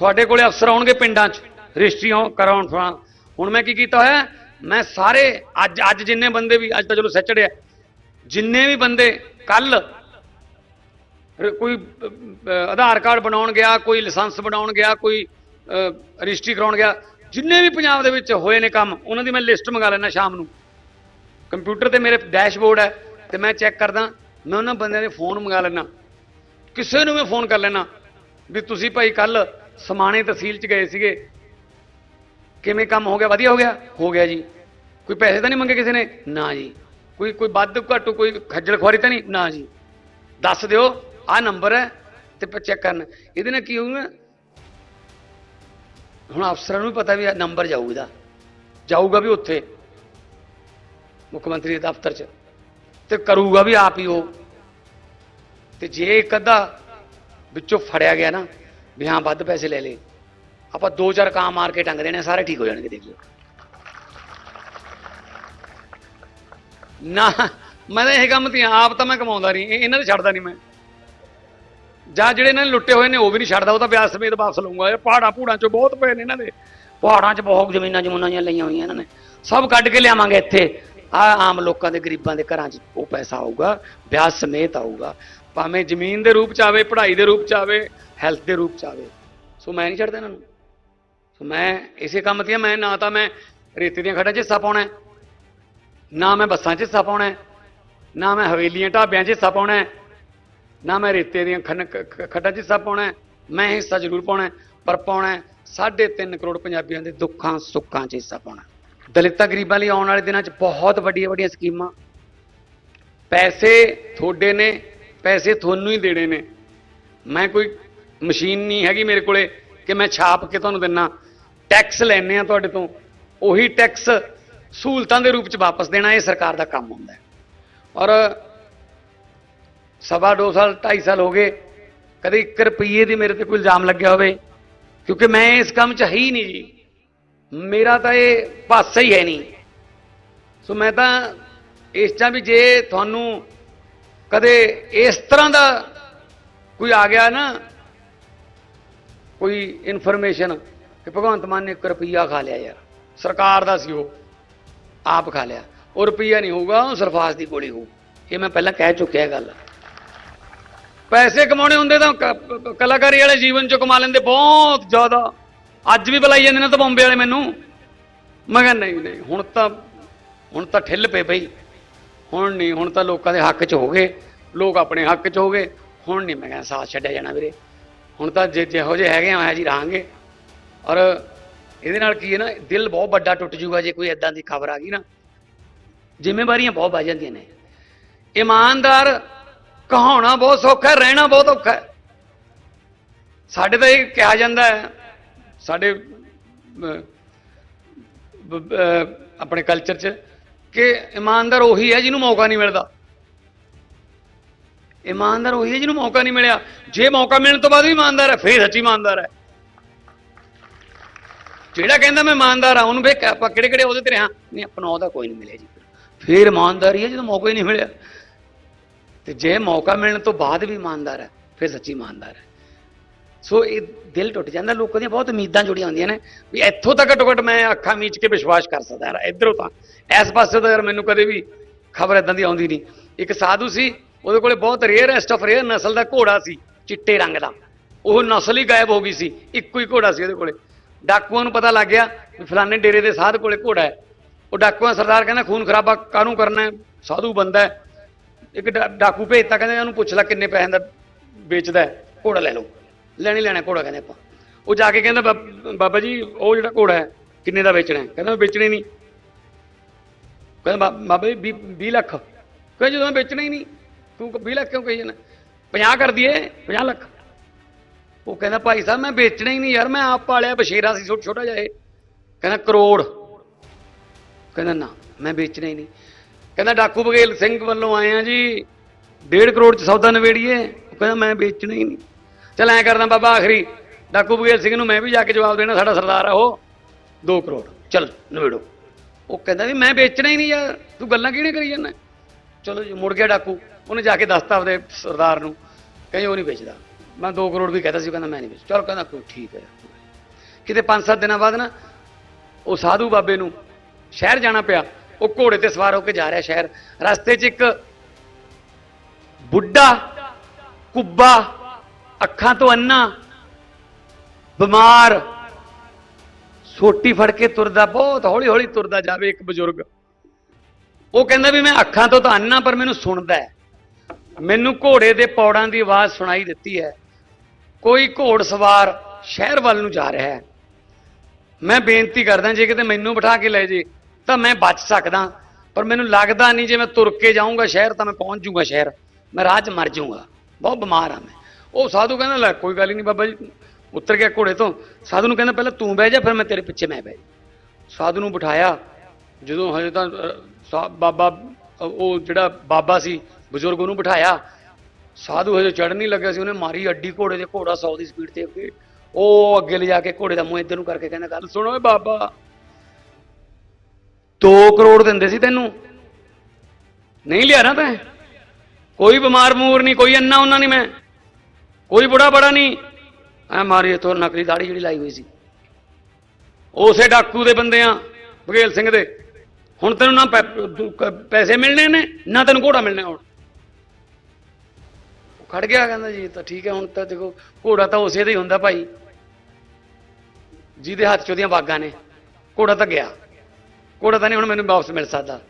ਤੁਹਾਡੇ ਕੋਲੇ ਅਫਸਰ ਆਉਣਗੇ ਪਿੰਡਾਂ 'ਚ, ਰਜਿਸਟਰੀਆਂ ਕਰਾਉਣ ਫਰਾਂ ਹੁਣ ਮੈਂ ਕੀ ਕੀਤਾ ਹੋਇਆ, ਮੈਂ ਸਾਰੇ ਅੱਜ ਅੱਜ ਜਿੰਨੇ ਬੰਦੇ ਵੀ, ਅੱਜ ਤਾਂ ਚਲੋ ਸੈਚਰਡੇ ਹੈ ਜਿੰਨੇ ਵੀ ਬੰਦੇ ਕੱਲ ਕੋਈ ਆਧਾਰ ਕਾਰਡ ਬਣਾਉਣ ਗਿਆ, ਕੋਈ ਲਾਇਸੈਂਸ ਬਣਾਉਣ ਗਿਆ, ਕੋਈ ਰਜਿਸਟਰੀ ਕਰਾਉਣ ਗਿਆ, ਜਿੰਨੇ ਵੀ ਪੰਜਾਬ ਦੇ ਵਿੱਚ ਹੋਏ ਨੇ ਕੰਮ, ਉਹਨਾਂ ਦੀ ਮੈਂ ਲਿਸਟ ਮੰਗਾ ਲੈਣਾ ਸ਼ਾਮ ਨੂੰ। ਕੰਪਿਊਟਰ ਤੇ ਮੇਰੇ ਡੈਸ਼ਬੋਰਡ ਹੈ, ਤੇ ਮੈਂ ਚੈੱਕ ਕਰਦਾ, ਮੈਂ ਉਹਨਾਂ ਬੰਦਿਆਂ ਦੇ ਫੋਨ ਮੰਗਾ ਲੈਣਾ ਕਿਸੇ ਨੂੰ ਵੀ ਫੋਨ ਕਰ ਲੈਣਾ ਵੀ ਤੁਸੀਂ ਭਾਈ ਕੱਲ ਸਮਾਣੇ ਤਹਿਸੀਲ ਚ ਗਏ ਸੀਗੇ। ਕਿਵੇਂ ਕੰਮ ਹੋ ਗਿਆ? ਵਧੀਆ ਹੋ ਗਿਆ? ਹੋ ਗਿਆ ਜੀ। ਕੋਈ ਪੈਸੇ ਤਾਂ ਨਹੀਂ ਮੰਗੇ ਕਿਸੇ ਨੇ? ਨਾ ਜੀ। ਕੋਈ ਕੋਈ ਵੱਧ ਘੱਟ ਕੋਈ ਖੱਜਲ ਖੁਆਰੀ ਤਾਂ ਨਹੀਂ? ਨਾ ਜੀ। ਦੱਸ ਦਿਓ, ਆਹ ਨੰਬਰ ਹੈ ਤੇ ਚੈੱਕ ਕਰਨਾ। ਇਹਦੇ ਨਾਲ ਕੀ ਹੋਊਗਾ? ਹੁਣ ਅਫਸਰਾਂ ਨੂੰ ਵੀ ਪਤਾ ਵੀ ਇਹ ਨੰਬਰ ਜਾਊਗਾ ਇਹਦਾ। ਜਾਊਗਾ ਵੀ ਉੱਥੇ, ਮੁੱਖ ਮੰਤਰੀ ਦੇ ਦਫ਼ਤਰ 'ਚ। ਤੇ ਕਰੂਗਾ ਵੀ ਆਪ ਹੀ ਉਹ। ਤੇ ਜੇ ਇੱਕ ਅੱਧਾ ਵਿੱਚੋਂ ਫੜਿਆ ਗਿਆ ਨਾ ਵੀ ਹਾਂ, ਵੱਧ ਪੈਸੇ ਲੈ ਲੇ ਆਪਾਂ ਦੋ ਚਾਰ ਕਾਂ ਮਾਰ ਕੇ ਟੰਗ ਦੇਣੇ, ਸਾਰੇ ਠੀਕ ਹੋ ਜਾਣਗੇ, ਦੇਖ ਲਿਓ। ਨਾ, ਮੈਂ ਤਾਂ ਇਹ ਕੰਮ ਤੇ ਆਪ ਤਾਂ ਮੈਂ ਕਮਾਉਂਦਾ ਨਹੀਂ ਇਹਨਾਂ ਦੇ ਛੱਡਦਾ ਨਹੀਂ ਮੈਂ। ਜਾਂ ਜਿਹੜੇ ਇਹਨਾਂ ਨੇ ਲੁੱਟੇ ਹੋਏ ਨੇ, ਉਹ ਵੀ ਨਹੀਂ ਛੱਡਦਾ, ਉਹ ਤਾਂ ਵਿਆਜ ਸਮੇਤ ਵਾਪਸ ਲਊਗਾ। ਇਹ ਪਹਾੜਾਂ ਪੂੜਾਂ ਚੋਂ ਬਹੁਤ ਪਏ ਨੇ ਇਹਨਾਂ ਦੇ। ਪਹਾੜਾਂ 'ਚ ਬਹੁਤ ਜ਼ਮੀਨਾਂ ਜਮੂਨਾਂ ਜੀਆਂ ਲਈਆਂ ਹੋਈਆਂ ਇਹਨਾਂ ਨੇ। ਸਭ ਕੱਢ ਕੇ ਲਿਆਵਾਂਗੇ ਇੱਥੇ। ਆ ਆਮ ਲੋਕਾਂ ਦੇ, ਗਰੀਬਾਂ ਦੇ ਘਰਾਂ 'ਚ ਉਹ ਪੈਸਾ ਆਊਗਾ, ਵਿਆਜ ਸਮੇਤ ਆਊਗਾ। ਭਾਵੇਂ ਜ਼ਮੀਨ ਦੇ ਰੂਪ 'ਚ ਆਵੇ, ਪੜ੍ਹਾਈ ਦੇ ਰੂਪ 'ਚ ਆਵੇ ਹੈਲਥ ਦੇ ਰੂਪ 'ਚ ਆਵੇ। ਸੋ ਮੈਂ ਨਹੀਂ ਛੱਡਦਾ ਇਹਨਾਂ ਨੂੰ। ਸੋ ਮੈਂ ਇਸੇ ਕੰਮ ਤੇ ਮੈਂ ਨਾ ਤਾਂ ਮੈਂ ਰੇਤੇ ਦੀਆਂ ਖੱਡਾਂ 'ਚ ਹਿੱਸਾ ਪਾਉਣਾ ਨਾ ਮੈਂ ਬੱਸਾਂ 'ਚ ਹਿੱਸਾ ਪਾਉਣਾ ਨਾ ਮੈਂ ਹਵੇਲੀਆਂ ਢਾਬਿਆਂ 'ਚ ਹਿੱਸਾ ਪਾਉਣਾ ਨਾ ਮੈਂ ਰੇਤੇ ਦੀਆਂ ਖੰਨ- ਖੱਡਾਂ 'ਚ ਹਿੱਸਾ ਪਾਉਣਾ ਮੈਂ ਹਿੱਸਾ ਜ਼ਰੂਰ ਪਾਉਣਾ ਪਰ ਪਾਉਣਾ ਹੈ ਸਾਢੇ ਤਿੰਨ ਕਰੋੜ ਪੰਜਾਬੀਆਂ ਦੇ ਦੁੱਖਾਂ, ਸੁੱਖਾਂ 'ਚ ਹਿੱਸਾ ਪਾਉਣਾ ਦਲਿਤਾਂ ਗਰੀਬਾਂ ਲਈ ਆਉਣ ਵਾਲੇ ਦਿਨਾਂ 'ਚ ਬਹੁਤ ਵੱਡੀਆਂ ਵੱਡੀਆਂ ਸਕੀਮਾਂ। ਪੈਸੇ ਤੁਹਾਡੇ ਨੇ ਪੈਸੇ ਤੁਹਾਨੂੰ ਹੀ ਦੇਣੇ ਨੇ। ਮੈਂ ਕੋਈ ਮਸ਼ੀਨ ਨਹੀਂ ਹੈਗੀ ਮੇਰੇ ਕੋਲੇ ਕਿ ਮੈਂ ਛਾਪ ਕੇ ਤੁਹਾਨੂੰ ਦਿੰਨਾ। ਟੈਕਸ ਲੈਣੇ ਆ ਤੁਹਾਡੇ ਤੋਂ। ਉਹੀ ਟੈਕਸ ਸਹੂਲਤਾਂ ਦੇ ਰੂਪ 'ਚ ਵਾਪਸ ਦੇਣਾ ਇਹ ਸਰਕਾਰ ਦਾ ਕੰਮ ਹੁੰਦਾ ਹੈ। ਔਰ ਸਵਾ ਦੋ ਸਾਲ 2.5 ਸਾਲ ਹੋ ਗਏ। ਕਦੇ 1 ਰੁਪਏ ਦੀ ਮੇਰੇ ਤੇ ਕੋਈ ਇਲਜ਼ਾਮ ਲੱਗਿਆ ਹੋਵੇ। ਕਿਉਂਕਿ ਮੈਂ ਇਸ ਕੰਮ 'ਚ ਹੈ ਹੀ ਨਹੀਂ ਜੀ। ਮੇਰਾ ਤਾਂ ਇਹ ਪਾਸਾ ਹੀ ਹੈ ਨਹੀਂ। ਸੋ ਮੈਂ ਤਾਂ ਇਸ ਚ ਵੀ ਜੇ ਤੁਹਾਨੂੰ ਕਦੇ ਇਸ ਤਰ੍ਹਾਂ ਦਾ ਕੋਈ ਆ ਗਿਆ ਨਾ, ਕੋਈ ਇਨਫੋਰਮੇਸ਼ਨ ਕਿ ਭਗਵੰਤ ਮਾਨ ਨੇ 1 ਰੁਪਈਆ ਖਾ ਲਿਆ ਯਾਰ। ਸਰਕਾਰ ਦਾ ਸੀ ਉਹ, ਆਪ ਖਾ ਲਿਆ। ਉਹ ਰੁਪਈਆ ਨਹੀਂ ਹੋਊਗਾ, ਉਹ ਸਰਫਾਸ ਦੀ ਗੋਲੀ ਹੋਊ। ਇਹ ਮੈਂ ਪਹਿਲਾਂ ਕਹਿ ਚੁੱਕਿਆ ਗੱਲ। ਪੈਸੇ ਕਮਾਉਣੇ ਹੁੰਦੇ ਤਾਂ ਕ- ਕਲਾਕਾਰੀ ਵਾਲੇ ਜੀਵਨ ਚੋਂ ਕਮਾ ਲੈਂਦੇ ਬਹੁਤ ਜ਼ਿਆਦਾ। ਅੱਜ ਵੀ ਬੁਲਾਈ ਜਾਂਦੇ ਨੇ ਤਾਂ ਬੰਬੇ ਵਾਲੇ ਮੈਨੂੰ। ਮੈਂ ਕਿਹਾ ਨਹੀਂ ਨਹੀਂ, ਹੁਣ ਤਾਂ ਹੁਣ ਤਾਂ ਠਿੱਲ ਪਏ ਬਈ। ਹੁਣ ਨਹੀਂ, ਹੁਣ ਤਾਂ ਲੋਕਾਂ ਦੇ ਹੱਕ 'ਚ ਹੋ ਗਏ। ਲੋਕ ਆਪਣੇ ਹੱਕ 'ਚ ਹੋ ਗਏ। ਹੁਣ ਨਹੀਂ ਮੈਂ ਕਹਿੰਦਾ ਸਾਥ ਛੱਡਿਆ ਜਾਣਾ ਵੀਰੇ। ਹੁਣ ਤਾਂ ਜੇ ਜਿਹੋ ਜਿਹੇ ਹੈਗੇ ਆ ਜੀ ਰਹਾਂਗੇ। ਔਰ ਇਹਦੇ ਨਾਲ ਕੀ ਹੈ ਨਾ, ਦਿਲ ਬਹੁਤ ਵੱਡਾ ਟੁੱਟ ਜੂਗਾ ਜੇ ਕੋਈ ਐਦਾਂ ਦੀ ਖਬਰ ਆ ਗਈ ਨਾ। ਜ਼ਿੰਮੇਵਾਰੀਆਂ ਬਹੁਤ ਵੱਧ ਜਾਂਦੀਆਂ ਨੇ। ਇਮਾਨਦਾਰ ਕਹਾਉਣਾ ਬਹੁਤ ਸੌਖਾ ਰਹਿਣਾ ਬਹੁਤ ਔਖਾ ਹੈ। ਸਾਡੇ ਤਾਂ ਇਹ ਕਿਹਾ ਜਾਂਦਾ ਹੈ, ਸਾਡੇ ਆਪਣੇ ਕਲਚਰ 'ਚ ਕਿ ਇਮਾਨਦਾਰ ਉਹੀ ਹੈ ਜਿਹਨੂੰ ਮੌਕਾ ਨਹੀਂ ਮਿਲਦਾ। ਇਮਾਨਦਾਰ ਉਹੀ ਹੈ ਜਿਹਨੂੰ ਮੌਕਾ ਨਹੀਂ ਮਿਲਿਆ। ਜੇ ਮੌਕਾ ਮਿਲਣ ਤੋਂ ਬਾਅਦ ਵੀ ਇਮਾਨਦਾਰ ਹੈ, ਫੇਰ ਸੱਚੀ ਇਮਾਨਦਾਰ ਹੈ। ਜਿਹੜਾ ਕਹਿੰਦਾ ਮੈਂ ਇਮਾਨਦਾਰ ਆ ਉਹਨੂੰ ਵੇਖ ਆਪਾਂ ਕਿਹੜੇ ਕਿਹੜੇ ਉਹਦੇ ਤੇ ਰਹਾ ਨਹੀਂ ਆਪਣਾ ਉਹਦਾ ਕੋਈ ਨਹੀਂ ਮਿਲਿਆ ਜੀ। ਫੇਰ ਇਮਾਨਦਾਰੀ ਹੈ ਜਦੋਂ ਮੌਕਾ ਹੀ ਨਹੀਂ ਮਿਲਿਆ। ਤੇ ਜੇ ਮੌਕਾ ਮਿਲਣ ਤੋਂ ਬਾਅਦ ਵੀ ਇਮਾਨਦਾਰ ਹੈ, ਫਿਰ ਸੱਚੀ ਇਮਾਨਦਾਰ ਹੈ। ਸੋ ਇਹ ਦਿਲ ਟੁੱਟ ਜਾਂਦਾ, ਲੋਕਾਂ ਦੀਆਂ ਬਹੁਤ ਉਮੀਦਾਂ ਜੁੜੀਆਂ ਹੁੰਦੀਆਂ ਨੇ ਵੀ ਇੱਥੋਂ ਤੱਕ ਘੱਟੋ ਘੱਟ ਮੈਂ ਅੱਖਾਂ ਮੀਚ ਕੇ ਵਿਸ਼ਵਾਸ ਕਰ ਸਕਦਾ ਯਾਰ, ਇਧਰੋਂ ਤਾਂ। ਇਸ ਪਾਸੇ ਤਾਂ ਯਾਰ ਮੈਨੂੰ ਕਦੇ ਵੀ ਖਬਰ ਇਦਾਂ ਦੀ ਆਉਂਦੀ ਨਹੀਂ। ਇੱਕ ਸਾਧੂ ਸੀ, ਉਹਦੇ ਕੋਲੇ ਬਹੁਤ ਰੇਅਰ ਐਸਟ ਆਫ ਰੇਅਰ ਨਸਲ ਦਾ ਘੋੜਾ ਸੀ, ਚਿੱਟੇ ਰੰਗ ਦਾ। ਉਹ ਨਸਲ ਹੀ ਗਾਇਬ ਹੋ ਗਈ ਸੀ, ਇੱਕੋ ਹੀ ਘੋੜਾ ਸੀ ਉਹਦੇ ਕੋਲੇ। ਡਾਕੂਆਂ ਨੂੰ ਪਤਾ ਲੱਗ ਗਿਆ ਵੀ ਫਲਾਣੇ ਡੇਰੇ ਦੇ ਸਾਧ ਕੋਲੇ ਘੋੜਾ ਹੈ। ਉਹ ਡਾਕੂਆਂ ਸਰਦਾਰ ਕਹਿੰਦਾ, ਖੂਨ ਖਰਾਬਾ ਕਾਹਨੂੰ ਕਰਨਾ ਹੈ? ਸਾਧੂ ਬੰਦਾ ਹੈ। ਇੱਕ ਡਾ- ਡਾਕੂ ਭੇਜਤਾ, ਕਹਿੰਦਾ, ਉਹਨੂੰ ਪੁੱਛ ਲੈ ਕਿੰਨੇ ਪੈਸੇ ਦਾ ਵੇਚਦਾ ਹੈ। ਘੋੜਾ ਲੈ ਲਓ। ਲੈਣੇ ਲੈਣਾ ਘੋੜਾ ਕਹਿੰਦੇ ਆਪਾਂ। ਉਹ ਜਾ ਕੇ ਕਹਿੰਦਾ, ਬਾਬ- ਬਾਬਾ ਜੀ, ਉਹ ਜਿਹੜਾ ਘੋੜਾ ਹੈ, ਕਿੰਨੇ ਦਾ ਵੇਚਣਾ ਹੈ? ਕਹਿੰਦਾ ਮੈਂ ਵੇਚਣਾ ਹੀ ਨਹੀਂ। ਕਹਿੰਦਾ, ਬਾ- ਬਾਬਾ ਜੀ 20 ਲੱਖ। ਕਹਿੰਦਾ, ਜਦੋਂ ਮੈਂ ਵੇਚਣਾ ਹੀ ਨਹੀਂ, ਤੂੰ 20 ਲੱਖ ਕਿਉਂ ਕਹੀ ਜਾਂਦਾ? 50 ਕਰ ਦਈਏ 50 ਲੱਖ। ਉਹ ਕਹਿੰਦਾ, ਭਾਈ ਸਾਹਿਬ, ਮੈਂ ਵੇਚਣਾ ਹੀ ਨਹੀਂ ਯਾਰ, ਮੈਂ ਆਪ ਪਾਲਿਆ ਬਸ਼ੇਰਾ ਸੀ ਛੋਟਾ ਛੋਟਾ ਜਿਹਾ ਇਹ। ਕਹਿੰਦਾ, ਕਰੋੜ। ਕਹਿੰਦਾ, ਨਾ, ਮੈਂ ਵੇਚਣਾ ਹੀ ਨਹੀਂ। ਕਹਿੰਦਾ, ਡਾਕੂ ਬਗੇਲ ਸਿੰਘ ਵੱਲੋਂ ਆਏ ਆ ਜੀ 1.5 ਕਰੋੜ ਚ ਸੌਦਾ ਨਵੇੜੀਏ ਉਹ ਕਹਿੰਦਾ, ਮੈਂ ਵੇਚਣਾ ਹੀ ਨਹੀਂ। ਚਲ ਐਂ ਕਰਦਾ ਬਾਬਾ ਆਖਰੀ। ਡਾਕੂ ਬਗੇਲ ਸਿੰਘ ਨੂੰ ਮੈਂ ਵੀ ਜਾ ਕੇ ਜਵਾਬ ਦੇਣਾ, ਸਾਡਾ ਸਰਦਾਰ ਆ ਉਹ। 2 ਕਰੋੜ। ਚਲ ਨਵੇੜੋ ਉਹ ਕਹਿੰਦਾ ਵੀ ਮੈਂ ਵੇਚਣਾ ਹੀ ਨਹੀਂ ਯਾਰ, ਤੂੰ ਗੱਲਾਂ ਕਿਹੜੀਆਂ ਕਰੀ ਜਾਂਦਾ? ਚਲੋ ਜੀ, ਮੁੜ ਗਿਆ ਡਾਕੂ। ਉਹਨੇ ਜਾ ਕੇ ਦੱਸਤਾ ਆਪਦੇ ਸਰਦਾਰ ਨੂੰ। ਕਹਿੰਦੇ ਉਹ ਨਹੀਂ ਵੇਚਦਾ। ਮੈਂ 2 ਕਰੋੜ ਵੀ ਕਹਤਾ ਸੀ ਕਹਿੰਦਾ ਮੈਂ ਨਹੀਂ ਵੇਚ ਚਲ ਕਹਿੰਦਾ ਕੋਈ ਠੀਕ ਹੈ। ਕਿਤੇ 5-7 ਦਿਨਾਂ ਬਾਅਦ ਨਾ, ਉਹ ਸਾਧੂ ਬਾਬੇ ਨੂੰ ਸ਼ਹਿਰ ਜਾਣਾ ਪਿਆ। ਉਹ ਘੋੜੇ ਤੇ ਸਵਾਰ ਹੋ ਕੇ ਜਾ ਰਿਹਾ ਸ਼ਹਿਰ। ਰਸਤੇ 'ਚ ਇੱਕ ਬੁੱਢਾ, ਕੁੱਬਾ ਅੱਖਾਂ ਤੋਂ ਅੰਨਾ, ਬਿਮਾਰ, ਸੋਟੀ ਫੜ ਕੇ ਤੁਰਦਾ, ਬਹੁਤ ਹੌਲੀ ਹੌਲੀ ਤੁਰਦਾ ਜਾਵੇ ਇੱਕ ਬਜ਼ੁਰਗ। ਉਹ ਕਹਿੰਦਾ ਵੀ ਮੈਂ ਅੱਖਾਂ ਤੋਂ ਤਾਂ ਅੰਨਾ, ਪਰ ਮੈਨੂੰ ਸੁਣਦਾ ਹੈ। ਮੈਨੂੰ ਘੋੜੇ ਦੇ ਪੌੜਾਂ ਦੀ ਆਵਾਜ਼ ਸੁਣਾਈ ਦਿੱਤੀ ਹੈ। ਕੋਈ ਘੋੜ ਸਵਾਰ ਸ਼ਹਿਰ ਵੱਲ ਨੂੰ ਜਾ ਰਿਹਾ ਹੈ। ਮੈਂ ਬੇਨਤੀ ਕਰਦਾ, ਜੇ ਕਿਤੇ ਮੈਨੂੰ ਬਿਠਾ ਕੇ ਲੈ ਜੇ, ਤਾਂ ਮੈਂ ਬਚ ਸਕਦਾ। ਪਰ ਮੈਨੂੰ ਲੱਗਦਾ ਨਹੀਂ, ਜੇ ਮੈਂ ਤੁਰ ਕੇ ਜਾਊਂਗਾ ਸ਼ਹਿਰ, ਤਾਂ ਮੈਂ ਪਹੁੰਚ ਜਾਊਂਗਾ ਸ਼ਹਿਰ। ਮੈਂ ਰਾਹ 'ਚ ਮਰ ਜਾਊਂਗਾ। ਬਹੁਤ ਬਿਮਾਰ ਆ ਮੈਂ। ਉਹ ਸਾਧੂ ਕਹਿੰਦਾ, ਲੈ, ਕੋਈ ਗੱਲ ਨਹੀਂ ਬਾਬਾ ਜੀ, ਉਤਰ ਗਿਆ ਘੋੜੇ ਤੋਂ। ਸਾਧੂ ਨੂੰ ਕਹਿੰਦਾ, ਪਹਿਲਾਂ ਤੂੰ ਬਹਿ ਜਾ, ਫਿਰ ਮੈਂ ਤੇਰੇ ਪਿੱਛੇ ਮੈਂ ਬਹਿ ਸਾਧੂ ਨੂੰ ਬਿਠਾਇਆ। ਜਦੋਂ ਹਜੇ ਤਾਂ ਸਾ- ਬਾਬਾ ਉਹ ਜਿਹੜਾ ਬਾਬਾ ਸੀ, ਬਜ਼ੁਰਗ ਉਹਨੂੰ ਬਿਠਾਇਆ। ਸਾਧੂ ਹਜੇ ਚੜਨ ਨਹੀਂ ਲੱਗਿਆ ਸੀ, ਉਹਨੇ ਮਾਰੀ ਅੱਡੀ ਘੋੜੇ ਦੇ ਘੋੜਾ 100 ਦੀ ਸਪੀਡ ਤੇ ਅੱਗੇ। ਉਹ ਅੱਗੇ ਲਿਜਾ ਕੇ ਘੋੜੇ ਦਾ ਮੂੰਹ ਇੱਧਰ ਨੂੰ ਕਰਕੇ ਕਹਿੰਦਾ, ਗੱਲ ਸੁਣੋ ਏ ਬਾਬਾ 2 ਕਰੋੜ ਦਿੰਦੇ ਸੀ ਤੈਨੂੰ। ਨਹੀਂ ਲਿਆ ਨਾ ਤੈਂ? ਕੋਈ ਬਿਮਾਰ ਮੂਰ ਨਹੀਂ, ਕੋਈ ਅੰਨਾ ਉਹਨਾਂ ਨਹੀਂ ਮੈਂ। ਕੋਈ ਬੁੜਾ ਬੜਾ ਨਹੀਂ। ਐ ਮਾਰੀ ਇਥੋਂ ਨਕਲੀ ਦਾੜੀ ਜਿਹੜੀ ਲਾਈ ਹੋਈ ਸੀ। ਉਸੇ ਡਾਕੂ ਦੇ ਬੰਦੇ ਆ ਬਘੇਲ ਸਿੰਘ ਦੇ। ਹੁਣ ਤੈਨੂੰ ਨਾ ਪੈ- ਪੈਸੇ ਮਿਲਣੇ ਨੇ, ਨਾ ਤੈਨੂੰ ਘੋੜਾ ਮਿਲਣਾ ਹੁਣ। ਉਹ ਖੜ ਗਿਆ, ਕਹਿੰਦਾ ਜੀ, ਤਾਂ ਠੀਕ ਹੈ, ਹੁਣ ਤਾਂ ਦੇਖੋ, ਘੋੜਾ ਤਾਂ ਉਸੇ ਦਾ ਹੀ ਹੁੰਦਾ ਭਾਈ। ਜਿਹਦੇ ਹੱਥ 'ਚ ਉਹਦੀਆਂ ਬਾਗਾਂ ਨੇ, ਘੋੜਾ ਤਾਂ ਗਿਆ। ਘੋੜਾ ਤਾਂ ਨਹੀਂ ਹੁਣ ਮੈਨੂੰ ਵਾਪਸ ਮਿਲ ਸਕਦਾ।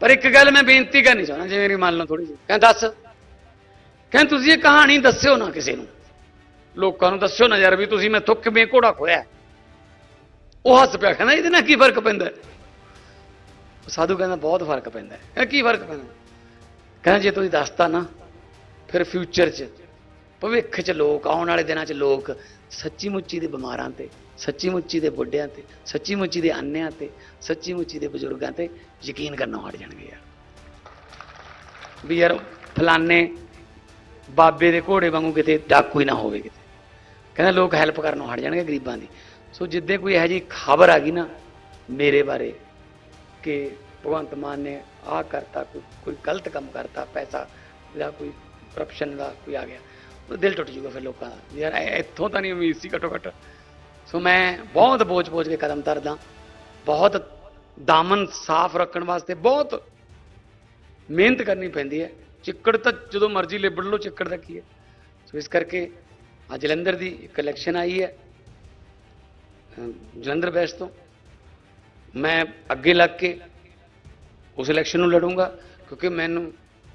ਪਰ ਇੱਕ ਗੱਲ ਮੈਂ ਬੇਨਤੀ ਕਰਨੀ ਚਾਹੁੰਦਾ ਜੇ ਮੇਰੀ ਮੰਨ ਲਓ ਥੋੜੀ ਜਿਹੀ। ਕਹਿੰਦਾ ਦੱਸ। ਕਹਿੰਦੇ ਤੁਸੀਂ ਇਹ ਕਹਾਣੀ ਦੱਸਿਓ ਨਾ ਕਿਸੇ ਨੂੰ। ਲੋਕਾਂ ਨੂੰ ਦੱਸਿਓ ਨਾ ਯਾਰ ਵੀ ਤੁਸੀਂ ਮੈਥੋਂ ਕਿਵੇਂ ਘੋੜਾ ਖੋਇਆ ਉਹ ਹੱਸ ਪਿਆ, ਕਹਿੰਦਾ ਇਹਦੇ ਨਾਲ ਕੀ ਫ਼ਰਕ ਪੈਂਦਾ? ਸਾਧੂ ਕਹਿੰਦਾ ਬਹੁਤ ਫ਼ਰਕ ਪੈਂਦਾ। ਹੈ ਕੀ ਫ਼ਰਕ ਪੈਂਦਾ? ਕਹਿੰਦਾ ਜੇ ਤੁਸੀਂ ਦੱਸਤਾ ਨਾ, ਫਿਰ ਫਿਊਚਰ 'ਚ, ਭਵਿੱਖ 'ਚ ਲੋਕ, ਆਉਣ ਵਾਲੇ ਦਿਨਾਂ 'ਚ ਲੋਕ ਸੱਚੀ ਮੁੱਚੀ ਦੇ ਬਿਮਾਰਾਂ ਤੇ, ਸੱਚੀ ਮੁੱਚੀ ਦੇ ਬੁੱਢਿਆਂ ਤੇ, ਸੱਚੀ ਮੁੱਚੀ ਦੇ ਅੰਨਿਆਂ ਤੇ, ਸੱਚੀ ਮੁੱਚੀ ਦੇ ਬਜ਼ੁਰਗਾਂ ਤੇ ਯਕੀਨ ਕਰਨਾ ਹਟ ਜਾਣਗੇ ਯਾਰ। ਵੀ ਯਾਰ ਫਲਾਨੇ ਬਾਬੇ ਦੇ ਘੋੜੇ ਵਾਂਗੂ ਕਿਤੇ ਡਾਕੂ ਹੀ ਨਾ ਹੋਵੇ ਕਿਤੇ। ਕਹਿੰਦਾ ਲੋਕ ਹੈਲਪ ਕਰਨੋਂ ਹਟ ਜਾਣਗੇ ਗਰੀਬਾਂ ਦੀ। ਸੋ ਜਿੱਦੇ ਕੋਈ ਇਹੋ ਜਿਹੀ ਖਬਰ ਆ ਗਈ ਨਾ ਮੇਰੇ ਬਾਰੇ ਕਿ ਭਗਵੰਤ ਮਾਨ ਨੇ ਆਹ ਕਰਤਾ, ਕੋਈ ਕੋਈ ਗਲਤ ਕੰਮ ਕਰਤਾ, ਪੈਸਾ ਜਾਂ ਕੋਈ ਕਰਪਸ਼ਨ ਦਾ ਕੋਈ ਆ ਗਿਆ ਉਹ ਦਿਲ ਟੁੱਟ ਜੂਗਾ ਫਿਰ ਲੋਕਾਂ ਦਾ। ਯਾਰ ਇੱਥੋਂ ਤਾਂ ਨਹੀਂ ਉਮੀਦ ਸੀ ਘੱਟੋ ਘੱਟ। ਸੋ ਮੈਂ ਬਹੁਤ ਬੋਝ-ਬੋਝ ਕੇ ਕਦਮ ਤਰਦਾ ਬਹੁਤ ਦਾਮਨ ਸਾਫ਼ ਰੱਖਣ ਵਾਸਤੇ ਬਹੁਤ ਮਿਹਨਤ ਕਰਨੀ ਪੈਂਦੀ ਹੈ। ਚਿੱਕੜ ਤਾਂ ਜਦੋਂ ਮਰਜ਼ੀ ਲਿਬੜ ਲਓ, ਚਿੱਕੜ ਦਾ ਕੀ ਹੈ? ਸੋ ਇਸ ਕਰਕੇ ਆ ਜਲੰਧਰ ਦੀ ਇੱਕ ਇਲੈਕਸ਼ਨ ਆਈ ਹੈ। ਜਲੰਧਰ ਵੈਸਟ ਤੋਂ ਮੈਂ ਅੱਗੇ ਲੱਗ ਕੇ ਉਸ ਇਲੈਕਸ਼ਨ ਨੂੰ ਲੜੂੰਗਾ, ਕਿਉਂਕਿ ਮੈਨੂੰ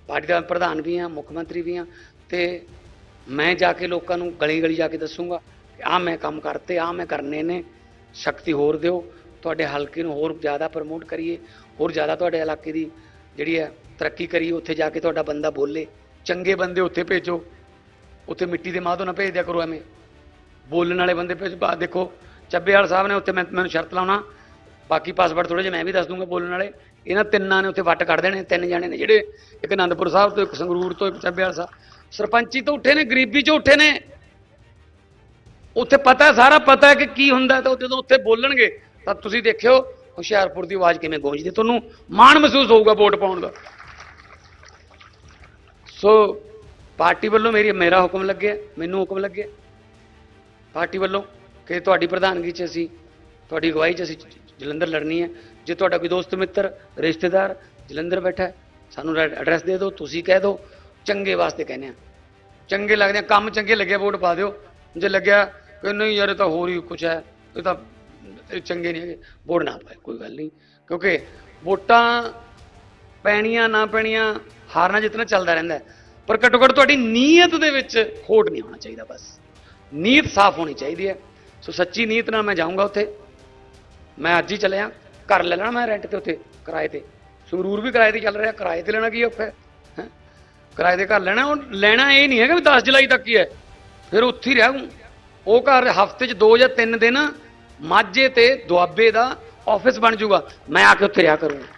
ਪਾਰਟੀ ਦਾ ਪ੍ਰਧਾਨ ਵੀ ਹਾਂ, ਮੁੱਖ ਮੰਤਰੀ ਵੀ ਹਾਂ, ਤੇ ਮੈਂ ਜਾ ਕੇ ਲੋਕਾਂ ਨੂੰ ਗਲੀ ਗਲੀ ਜਾ ਕੇ ਦੱਸੂੰਗਾ ਕਿ ਆਹ ਮੈਂ ਕੰਮ ਕਰਤੇ, ਆਹ ਮੈਂ ਕਰਨੇ ਨੇ ਸ਼ਕਤੀ ਹੋਰ ਦਿਓ, ਤੁਹਾਡੇ ਹਲਕੇ ਨੂੰ ਹੋਰ ਜ਼ਿਆਦਾ ਪ੍ਰਮੋਟ ਕਰੀਏ, ਹੋਰ ਜ਼ਿਆਦਾ ਤੁਹਾਡੇ ਇਲਾਕੇ ਦੀ ਜਿਹੜੀ ਹੈ, ਤਰੱਕੀ ਕਰੀ, ਉੱਥੇ ਜਾ ਕੇ ਤੁਹਾਡਾ ਬੰਦਾ ਬੋਲੇ। ਚੰਗੇ ਬੰਦੇ ਉੱਥੇ ਭੇਜੋ। ਉੱਥੇ ਮਿੱਟੀ ਦੇ ਮਾਂ ਤੋਂ ਨਾ ਭੇਜ ਦਿਆ ਕਰੋ ਐਵੇਂ। ਬੋਲਣ ਵਾਲੇ ਬੰਦੇ ਭੇਜ। ਬਾ ਦੇਖੋ, ਚੱਬੇਵਾਲ ਸਾਹਿਬ ਨੇ ਉੱਥੇ ਮੈਂ, ਮੈਨੂੰ ਸ਼ਰਤ ਲਾਉਣਾ। ਬਾਕੀ ਪਾਸਵਰਡ ਥੋੜੇ ਜਿਹਾ ਮੈਂ ਵੀ ਦੱਸ ਦੂੰਗਾ ਬੋਲਣ ਵਾਲੇ। ਇਹਨਾਂ ਤਿੰਨਾਂ ਨੇ ਉੱਥੇ ਵੱਟ ਕੱਢ ਦੇਣੇ, ਤਿੰਨ ਜਾਣੇ ਨੇ। ਜਿਹੜੇ ਇੱਕ ਅਨੰਦਪੁਰ ਸਾਹਿਬ ਤੋਂ, ਇੱਕ ਸੰਗਰੂਰ ਤੋਂ, ਇੱਕ ਚੱਬੇਵਾਲ ਸਾਹਿਬ। ਸਰਪੰਚੀ ਤੋਂ ਉੱਠੇ ਨੇ, ਗਰੀਬੀ ਚੋਂ ਉੱਠੇ ਨੇ। ਉੱਥੇ ਪਤਾ, ਸਾਰਾ ਪਤਾ ਹੈ ਕਿ ਕੀ ਹੁੰਦਾ ਤਾਂ ਜਦੋਂ ਉੱਥੇ ਬੋਲਣਗੇ, ਤਾਂ ਤੁਸੀਂ ਦੇਖਿਓ ਹੁਸ਼ਿਆਰਪੁਰ ਦੀ ਆਵਾਜ਼ ਕਿਵੇਂ ਗੂੰਜਦੀ? ਤੁਹਾਨੂੰ ਮਾਣ ਮਹਿਸੂਸ ਹੋਊਗਾ ਵੋਟ ਪਾਉਣ ਦਾ। ਸੋ ਪਾਰਟੀ ਵੱਲੋਂ ਮੇਰੀ, ਮੇਰਾ ਹੁਕਮ ਲੱਗਿਆ, ਮੈਨੂੰ ਹੁਕਮ ਲੱਗਿਆ। ਪਾਰਟੀ ਵੱਲੋਂ ਕਿ ਤੁਹਾਡੀ ਪ੍ਰਧਾਨਗੀ 'ਚ ਅਸੀਂ, ਤੁਹਾਡੀ ਅਗਵਾਈ 'ਚ ਅਸੀਂ ਜਲੰਧਰ ਲੜਨੀ ਹੈ। ਜੇ ਤੁਹਾਡਾ ਕੋਈ ਦੋਸਤ, ਮਿੱਤਰ, ਰਿਸ਼ਤੇਦਾਰ ਜਲੰਧਰ ਬੈਠਾ ਸਾਨੂੰ ਐਡਰੈਸ ਦੇ ਦਿਓ, ਤੁਸੀਂ ਕਹਿ ਦਿਓ, ਚੰਗੇ ਵਾਸਤੇ ਕਹਿੰਦੇ ਆ ਚੰਗੇ ਲੱਗਦੇ ਆ, ਕੰਮ ਚੰਗੇ ਲੱਗੇ ਵੋਟ ਪਾ ਦਿਓ। ਜੇ ਲੱਗਿਆ ਕਿ ਨਹੀਂ ਯਾਰ, ਇਹ ਤਾਂ ਹੋਰ ਹੀ ਕੁਝ ਹੈ, ਇਹ ਤਾਂ ਚੰਗੇ ਨਹੀਂ ਹੈਗੇ। ਵੋਟ ਨਾ ਪਾਏ, ਕੋਈ ਗੱਲ ਨਹੀਂ। ਕਿਉਂਕਿ ਵੋਟਾਂ ਪੈਣੀਆਂ, ਨਾ ਪੈਣੀਆਂ, ਹਾਰਨਾ ਜਿੱਤਣਾ ਚੱਲਦਾ ਰਹਿੰਦਾ ਪਰ ਘੱਟੋ ਘੱਟ ਤੁਹਾਡੀ ਨੀਅਤ ਦੇ ਵਿੱਚ ਖੋਟ ਨਹੀਂ ਹੋਣਾ ਚਾਹੀਦਾ ਬਸ। ਨੀਅਤ ਸਾਫ਼ ਹੋਣੀ ਚਾਹੀਦੀ ਹੈ। ਸੋ ਸੱਚੀ ਨੀਅਤ ਨਾਲ ਮੈਂ ਜਾਊਂਗਾ ਉੱਥੇ। ਮੈਂ ਅੱਜ ਹੀ ਚੱਲਿਆ। ਘਰ ਲੈ ਲੈਣਾ ਮੈਂ ਰੈਂਟ ਤੇ ਉੱਥੇ, ਕਿਰਾਏ ਤੇ। ਸੰਗਰੂਰ ਵੀ ਕਿਰਾਏ ਤੇ ਚੱਲ ਰਿਹਾ। ਕਿਰਾਏ ਤੇ ਲੈਣਾ ਕੀ ਔਖਾ ਹੈ? ਹੈਂ? ਕਿਰਾਏ ਦੇ ਘਰ ਲੈਣਾ, ਉਹ ਲੈਣਾ ਇਹ ਨਹੀਂ ਹੈਗਾ ਵੀ 10 ਜੁਲਾਈ ਤੱਕ ਹੀ ਹੈ। ਫਿਰ ਉੱਥੇ ਹੀ ਰਹੂੰ ਉਹ ਘਰ ਹਫ਼ਤੇ 'ਚ 2 ਜਾਂ 3 ਦਿਨ ਮਾਝੇ ਤੇ ਦੁਆਬੇ ਦਾ ਆਫਿਸ ਬਣ ਜਾਊਗਾ। ਮੈਂ ਆ ਕੇ ਉੱਥੇ ਰਿਹਾ ਕਰੂੰਗਾ।